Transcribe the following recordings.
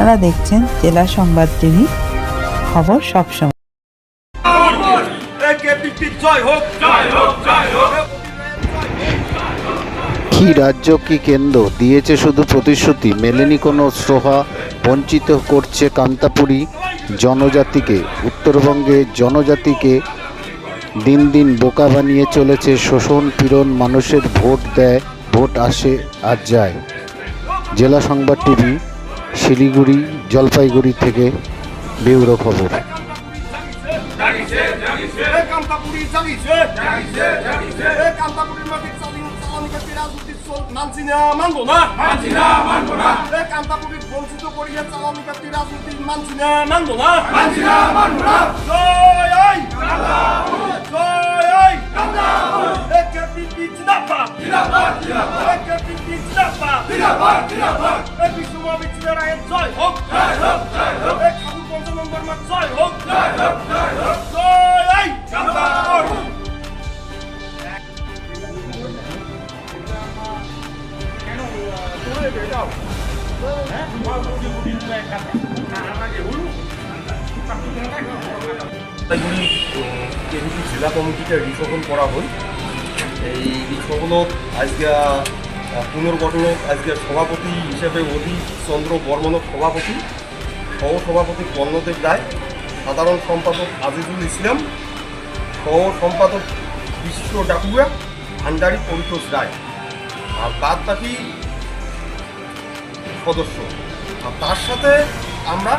আপনারা দেখছেন জেলা সংবাদ টিভি, খবর সবসময়। কি রাজ্য, কি কেন্দ্র? দিয়েছে শুধু প্রতিশ্রুতি, মেলেনি কোনো শ্রোহা বঞ্চিত করছে কান্তাপুরী জনজাতিকে। উত্তরবঙ্গে জনজাতিকে দিন দিন বোকা বানিয়ে চলেছে, শোষণ পীড়ন মানুষের ভোট দেয়, ভোট আসে আর যায়। জেলা সংবাদ টিভি শিলিগুড়ি জলপাইগুড়ি থেকে ব্যুরো খবর। মানছি না মানবো না মানছি না মানবো না এ কান্তাপুরি বঞ্চিত করিয়া চালানি কাটি রাজনীতি মানছি না মানবো না মানছি না না জয় কেন্দ্রীয় জেলা কমিটিতে রিসফল করা হয় এই রিসফলত আজকে পুনর্গঠনত আজকে সভাপতি হিসেবে অধীর চন্দ্র বর্মনক সভাপতি সহ সভাপতি কর্ণদেব রায়, সাধারণ সম্পাদক আজিজুল ইসলাম সহ সম্পাদক বিশ্ব ডাকুয়া ভান্ডারী পরিতোষ রায়। আর বাদ বাকি সদস্য আর তার সাথে আমরা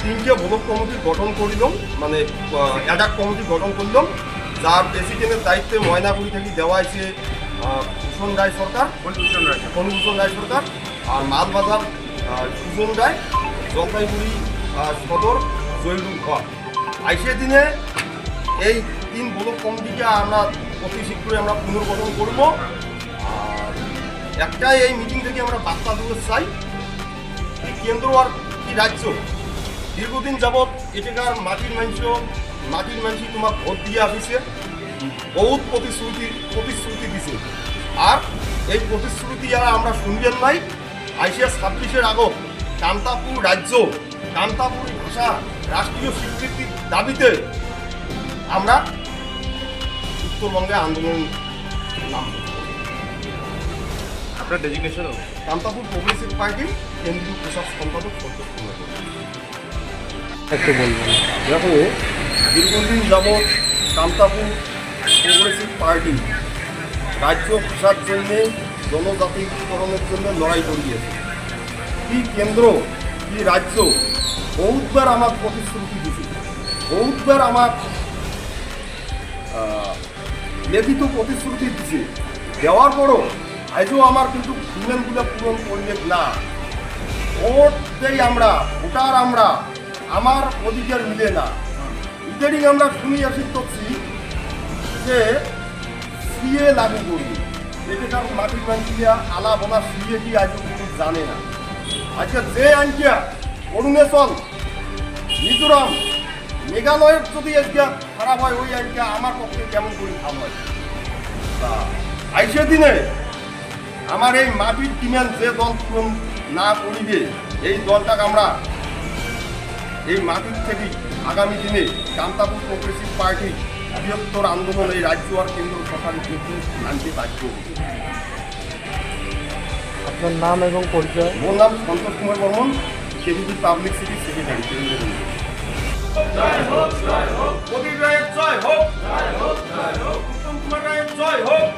তিনটে ব্লক কমিটি গঠন করিলাম মানে অ্যাডাক কমিটি গঠন করলাম যার প্রেসিডেন্টের দায়িত্বে ময়নাগুড়ি থেকে দেওয়া হয়েছে ভূষণ রায় সরকার ফণিভূষণ রায় ফণিভূষণ রায় সরকার আর মালবাজার সুজন রায় জলপাইগুড়ি সদর জয়রুল ঘর। আইসে দিনে এই তিন ব্লক কমিটিকে আমরা অতি শীঘ্রই আমরা পুনর্গঠন করব। আর একটাই এই মিটিং থেকে আমরা বার্তা দিতে চাই কেন্দ্র আর কি রাজ্য দীর্ঘদিন যাবৎ এটাকার মাটির মাংস মাটির মাংসি তোমার ভোট দিয়ে আসিছে। বহুত প্রতিশ্রুতি প্রতিশ্রুতি দিছে। আর এই প্রতিশ্রুতি আর আমরা শুনবেন নাই আইসিয়া ছাব্বিশের আগত কান্তাপুর রাজ্য, কান্তাপুর ভাষা রাষ্ট্রীয় স্বীকৃতির দাবিতে আমরা উত্তরবঙ্গে আন্দোলন নামব। আপনার ডেজিগনেশনও কান্তাপুর প্রগ্রেসিভ পার্টি কেন্দ্রীয় প্রশাসন সম্পাদক একটু বলবেন। দেখো দীর্ঘদিন যাবৎ কান্তাপুর প্রগ্রেসিভ পার্টি রাজ্য ভাষার জন্য জনজাতিকরণের জন্য লড়াই করিয়েছে। কি কেন্দ্র কি রাজ্য বহুতবার আমার প্রতিশ্রুতি দিছে বহুতবার আমার আহ, লিখিত প্রতিশ্রুতি দিছে দেওয়ার পরও আজও আমার কিন্তু ডিমান্ডগুলো পূরণ করলে না। ভোট দেই আমরা, ভোটার আমরা, আমার অধিকার মিলে না। ইদানিং আমরা শুনি আসি করছি যে সিএ লাগু করি। এটাকার মাটির মানকিয়া আলা বলা সিএ কি আজও কিন্তু জানে না। আজকে যে আইনটা, অরুণাচল, মিজোরাম, মেঘালয়ের যদি আজকে খারাপ হয়, ওই আইনটা আমার পক্ষে কেমন করে ভালো হয়? তা, আইসে দিনে আমার এই মাটির ডিমান্ড যে দল পূরণ না করিবে এই দলটাকে আমরা এই মাটির থেকে আগামী দিনে কান্তাপুর প্রগ্রেসিভ পার্টি বৃহত্তর আন্দোলন এই রাজ্য আর কেন্দ্র সরকারের বিরুদ্ধে আনতে বাধ্য আপনার নাম এবং পরিচয়? মোর নাম Santosh Kumar Barman KVP public city secretary. Pradip রায়ের জয় হোক। উত্তম কুমার রায়ের জয় হোক। এই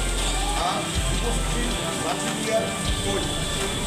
উপস্থিত বাসিন্দার কই